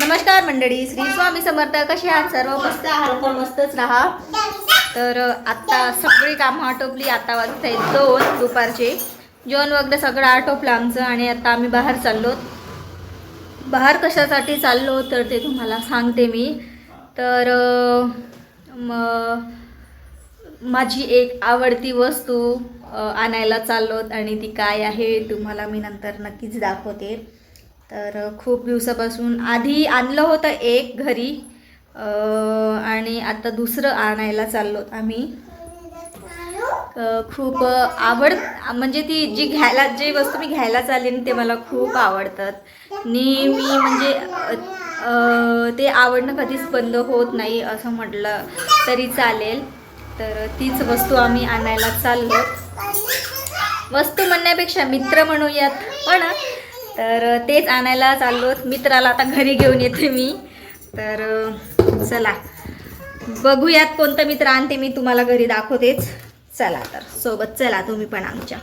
नमस्कार मंडळी श्री स्वामी समर्थ कसे आहात सर्व? मस्त आहात तर मस्तच राहा. तर आत्ता सगळी कामं आटोपली आता वाजत आहेत दोन दुपारचे. जेवण वगैरे सगळं आटोपलं आमचं आणि आता आम्ही बाहेर चाललो. बाहेर कशासाठी चाललो तर ते तुम्हाला सांगते मी. तर म माझी एक आवडती वस्तू आणायला चाललोत आणि ती काय आहे तुम्हाला मी नंतर नक्कीच दाखवते. तर खूप दिवसापासून आधी आणलं होतं एक घरी आणि आता दुसरं आणायला चाललो आम्ही. खूप आवड म्हणजे ती जी घ्यायला जी वस्तू मी घ्यायला चालली ते मला खूप आवडतात. नेहमी म्हणजे ते आवडणं कधीच बंद होत नाही असं म्हटलं तरी चालेल. तर तीच वस्तू आम्ही आणायला चाललो. वस्तू म्हणण्यापेक्षा मित्र म्हणूयात. पण तर तेच आणायला चाललोत. मित्राला आता घरी घेऊन येते मी. तर चला. बघूयात कोणतं मित्र आणते मी तुम्हाला घरी दाखवतेच. चला तर. सोबत चला तुम्ही पण आमच्या.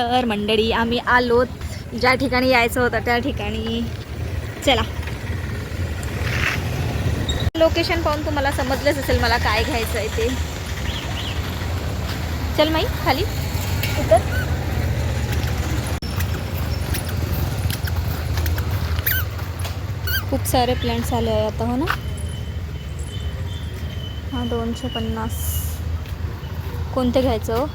तर मंडळी आम्ही आलोत. ज्या ठिकाणी यायचं होतं त्या ठिकाणी. चला. लोकेशन पाहून तुम्हाला समजलंच असेल मला काय घ्यायचं आहे ते. चल माई खाली. उतर. खूप सारे प्लॅन्ट्स आले आहे आता हो ना? हां दोनशे पन्नास. कोणते घ्यायचं हो?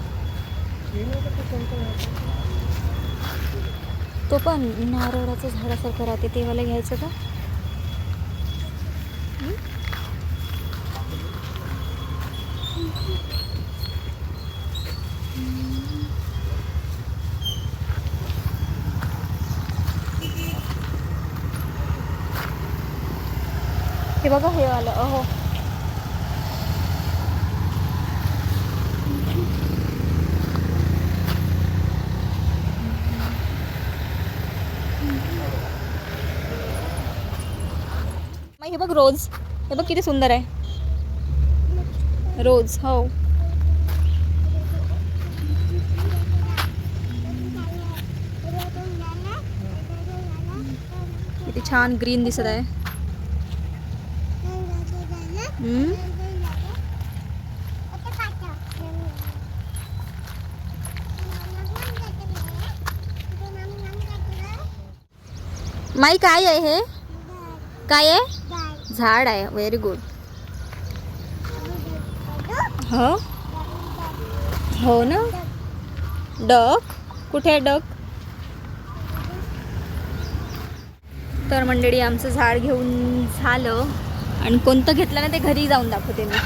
तो पण नारळाचं झाडासारखं राहते ते मला घ्यायचं का? हे बघा हे आलं अहो. हे बघ, रोज. हे बघ किती सुंदर आहे. रोज, हो. किती छान ग्रीन दिसत आहे. हम्म? माई, काय आहे हे? काय आहे? झाड आहे. व्हेरी गुड हो? हो ना? डक? कुठे आहे डक? तर मंडळी आमचं झाड घेऊन झालं. आणि कोणतं घेतलं ना ते घरी जाऊन दाखवते मी.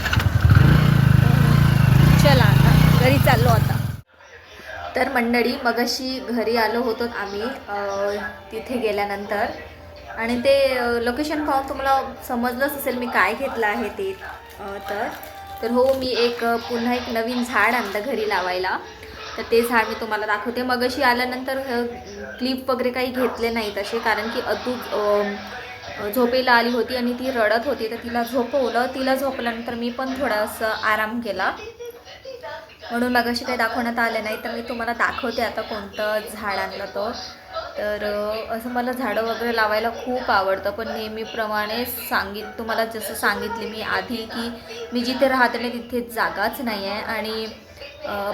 चला आता. घरी चाललो आता. तर मंडळी मगाशी घरी आलो होतो आम्ही. तिथे गेल्यानंतर आणि ते लोकेशन पाहून तुम्हाला समजलंच असेल मी काय घेतलं आहे ते तर. तर हो मी एक पुन्हा एक नवीन झाड आणलं घरी लावायला. तर ते झाड मी तुम्हाला दाखवते. मगाशी आल्यानंतर क्लिप वगैरे काही घेतले नाही तसे कारण की अतू झोपेला आली होती आणि ती रडत होती तर तिला झोपवलं. तिला झोपल्यानंतर मी पण थोडासा आराम केला. म्हणून मगाशी काही दाखवण्यात आले नाही तर मी तुम्हाला दाखवते आता कोणतं झाड आणलं तो. तर असं मला झाडं वगैरे लावायला खूप आवडतं. पण नेहमीप्रमाणे सांगित तुम्हाला जसं सांगितले मी आधी की मी जिथे राहते ना तिथे जागाच नाही आहे. आणि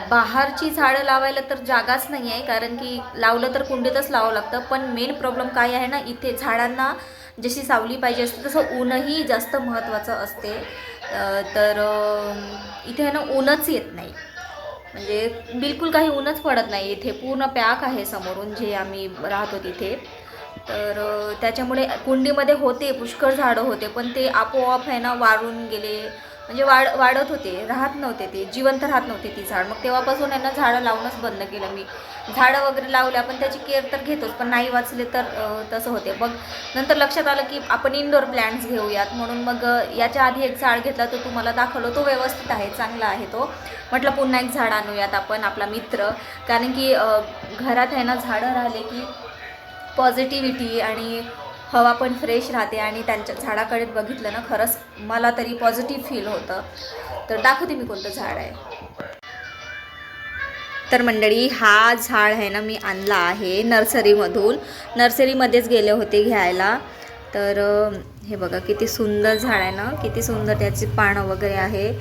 बाहेरची झाडं लावायला तर जागाच नाही आहे. कारण की लावलं तर कुंडीतच लावावं लागतं. पण मेन प्रॉब्लेम काय आहे ना इथे झाडांना जशी सावली पाहिजे असते तसं ऊनही जास्त महत्त्वाचं असते. तर इथे आहे ना ऊनच येत नाही. म्हणजे बिलकुल काही ऊनच पडत नाही इथे. पूर्ण पॅक आहे समोरून जे आम्ही राहतो तिथे. तर त्याच्यामुळे कुंडीमध्ये होते पुष्कळ झाडं होते पण ते आपोआप आहे ना वाळून गेले. म्हणजे वाढ वाढत होते राहत नव्हते ते जिवंत राहत नव्हते ती झाड. मग तेव्हापासून यांना झाडं लावणंच बंद केलं मी. झाडं वगैरे लावले आपण त्याची केअर तर घेतोच पण नाही वाचले तर तसं होते. मग नंतर लक्षात आलं की आपण इंडोर प्लॅन्ट्स घेऊयात. म्हणून मग याच्या आधी एक झाड घेतला तो तुम्हाला दाखवलो. तो व्यवस्थित आहे चांगला आहे तो. म्हटलं पुन्हा एक झाड आणूयात आपण आपला मित्र. कारण की घरात आहे ना झाडं राहिले की पॉझिटिव्हिटी आणि हवा पण फ्रेश राहते आणि त्यांच्या झाडाकडे बघितलं ना खरंच मला तरी पॉझिटिव्ह फील होतं. तर दाखवते मी कोणतं झाड आहे. तर मंडळी हा झाड आहे ना मी आणला आहे नर्सरीमधून. नर्सरीमध्येच गेले होते घ्यायला. तर हे बघा किती सुंदर झाड आहे ना किती सुंदर त्याची पानं वगैरे आहे.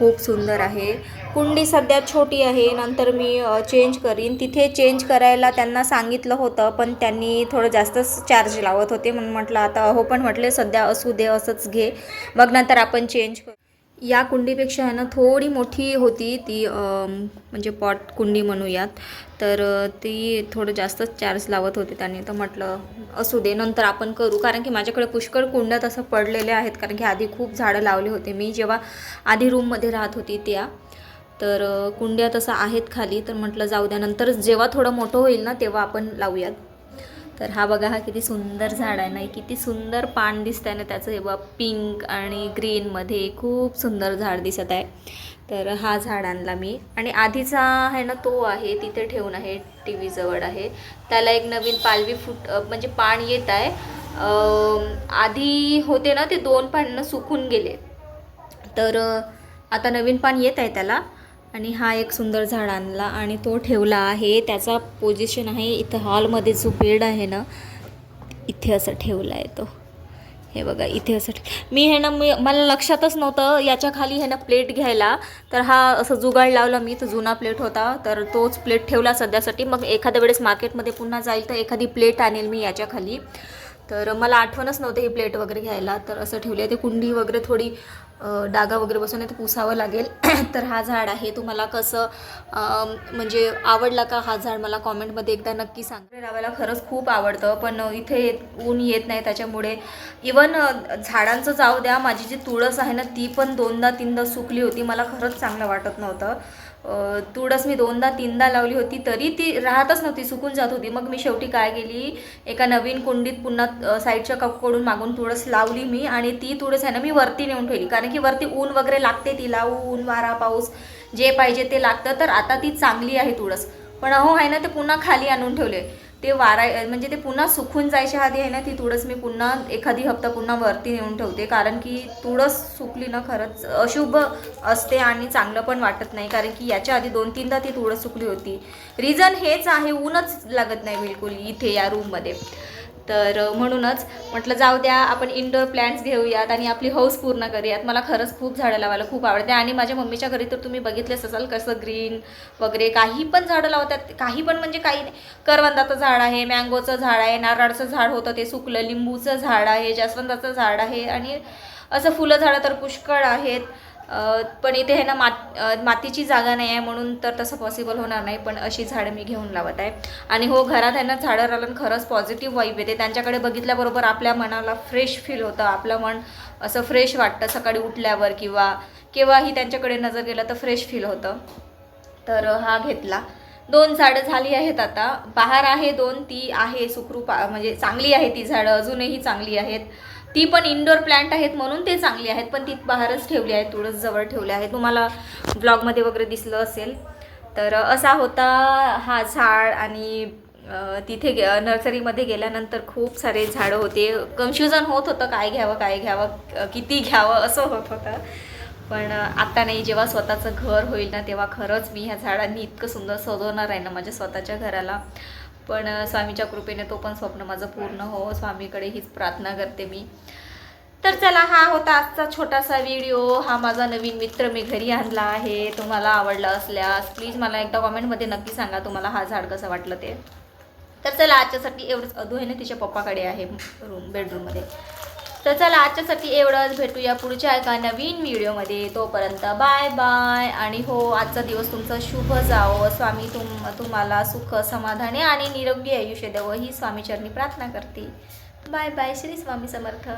खूप सुंदर आहे. कुंडी सध्या छोटी आहे. नंतर मी चेंज करीन. तिथे चेंज करायला त्यांना सांगितलं होतं पण त्यांनी थोडं जास्तच चार्ज लावत होते. म्हणून म्हटलं आता हो पण म्हटले सध्या असू दे असंच घे. मग नंतर आपण चेंज करू. या कुंडीपेक्षा आहे ना थोडी मोठी होती ती म्हणजे पॉट कुंडी म्हणूयात. तर ती थोडं जास्तच चार्ज लावत होते त्यांनी. तर म्हटलं असू दे नंतर आपण करू. कारण की माझ्याकडे पुष्कळ कुंड्या तसं पडलेल्या आहेत. कारण की आधी खूप झाडं लावले होते मी. जेव्हा आधी रूममध्ये राहत होती त्या. तर कुंड्या तसं आहेत खाली. तर म्हटलं जाऊ द्या नंतर जेव्हा थोडं मोठं होईल ना तेव्हा आपण लावूयात. तर हा बघा हा किती सुंदर झाड आहे ना किती सुंदर पान दिसत आहे ना त्याचं. हे बघा पिंक आणि ग्रीनमध्ये खूप सुंदर झाड दिसत आहे. तर हा झाड आणला मी. आणि आधीचा आहे ना तो आहे तिथे ठेवून आहे टी व्हीजवळ आहे. त्याला एक नवीन पालवी फुट म्हणजे पान येत आहे. आधी होते ना ते दोन पानं सुकून गेले. तर आता नवीन पान येत आहे त्याला. आणि हा एक सुंदर झाड आणला आणि तो ठेवला आहे. त्याचा पोझिशन आहे इथं हॉलमध्ये जो बेड आहे ना इथे असं ठेवला आहे तो. हे बघा इथे असं मी हे ना मी मला लक्षातच नव्हतं याच्या खाली हे ना प्लेट घ्यायला. तर हा असं जुगाड लावला मी तो जुना प्लेट होता. तर तोच प्लेट ठेवला सध्यासाठी. मग एखाद्या वेळेस मार्केटमध्ये पुन्हा जाईल तर एखादी प्लेट आणेल मी याच्या खाली. तर मला आठवणच नव्हते ही प्लेट वगैरे घ्यायला. तर असं ठेवली आहे ते कुंडी वगैरे थोडी डागा वगैरे बसून ते पुसावं लागेल. तर हा झाड आहे. तुम्हाला कसं म्हणजे आवडला का हा झाड मला कॉमेंटमध्ये एकदा नक्की सांग. लावायला खरंच खूप आवडतं पण इथे ऊन येत नाही त्याच्यामुळे. इवन झाडांचं जाऊ द्या माझी जी तुळस आहे ना ती पण दोनदा तीनदा सुकली होती. मला खरंच चांगलं वाटत नव्हतं. तुळस मी दोनदा तीनदा लावली होती तरी ती राहतच नव्हती सुकून जात होती. मग मी शेवटी काय केली एका नवीन कुंडीत पुन्हा साईडच्या कपकडून मागून तुळस लावली मी आणि ती तुळस आहे ना मी वरती नेऊन ठेवली. कारण की वरती ऊन वगैरे लागते तिला ऊन वारा पाऊस जे पाहिजे ते लागतं. तर आता ती चांगली आहे तुळस पण अहो आहे ना ते पुन्हा खाली आणून ठेवले. ते वारा म्हणजे ते पुन्हा सुकून जायच्या आधी आहे ना ती तुळस मी पुन्हा एखादी हप्ता पुन्हा वरती नेऊन ठेवते. कारण की तुळस सुकली ना खरंच अशुभ असते आणि चांगलं पण वाटत नाही. कारण की याच्या आधी दोन तीनदा ती तुळस सुकली होती. रिझन हेच आहे ऊनच लागत नाही बिलकुल इथे या रूममध्ये तर म्हणूनच म्हटलं जाऊ द्या आपण इंडोर प्लॅन्ट्स घेऊयात आणि आपली हौस पूर्ण करूयात. मला खरंच खूप झाडं लावायला खूप आवडते आणि माझ्या मम्मीच्या घरी तर तुम्ही बघितलेच असाल कसं ग्रीन वगैरे काही पण झाडं लावतात. काही पण म्हणजे काही नाही. करवंदाचं झाड आहे मँगोचं झाड आहे नारळाचं झाड होतं ते सुकलं लिंबूचं झाड आहे जास्वंदाचं झाड आहे आणि असं फुलं झाडं तर पुष्कळ आहेत. पण इथे आहे ना मात मातीची जागा नाही आहे म्हणून तर तसं पॉसिबल होणार नाही पण अशी झाडं मी घेऊन लावत आहे. आणि हो घरात आहे ना झाडं राहून खरंच पॉझिटिव्ह वाईब येते. त्यांच्याकडे बघितल्याबरोबर आपल्या मनाला फ्रेश फील होतं आपलं मन असं फ्रेश वाटतं सकाळी उठल्यावर किंवा केव्हाही त्यांच्याकडे नजर गेलं तर फ्रेश फील होतं. तर हा घेतला. दोन झाडं झाली आहेत आता. बहार आहे दोन ती आहे सुखरूप म्हणजे चांगली आहे ती झाडं अजूनही चांगली आहेत. ती पण इंडोर प्लांट आहेत म्हणून ते चांगली आहेत पण ती बाहेरच ठेवली आहे तुळस जवळ ठेवली आहे तुम्हाला ब्लॉगमध्ये वगैरे दिसलं असेल तर असा होता हा झाड आणि तिथे गे नर्सरीमध्ये गेल्यानंतर खूप सारे झाडं होते. कन्फ्युजन होत होतं काय घ्यावं काय घ्यावं किती घ्यावं असं होत होतं. पण आत्ता नाही जेव्हा स्वतःचं घर होईल ना तेव्हा खरंच मी ह्या झाडांनी इतकं सुंदर सजवणार आहे ना माझ्या स्वतःच्या घराला. पण स्वामीच्या कृपेने तो पण स्वप्न माझं पूर्ण हो स्वामीकडे हीच प्रार्थना करते मी. तर चला हा होता आजचा छोटासा व्हिडिओ. हा माझा नवीन मित्र मी घरी आणला आहे. तुम्हाला आवडला असल्यास प्लीज मला एकदा कॉमेंटमध्ये नक्की सांगा तुम्हाला हा झाड कसं वाटलं ते. तर चला आजच्यासाठी एवढंच. अधू आहे ना तिच्या पप्पाकडे आहे रूम बेडरूममध्ये तर चला आजच्यासाठी एवढंच. भेटूया पुढच्या एका नवीन व्हिडिओमध्ये. तोपर्यंत बाय बाय. आणि हो आजचा दिवस तुमचा शुभ जावो. स्वामी तुम तुम्हाला सुख समाधानी आणि निरोगी आयुष्य द्यावं ही स्वामीचरणी प्रार्थना करते. Bye bye. श्री स्वामी समर्थ.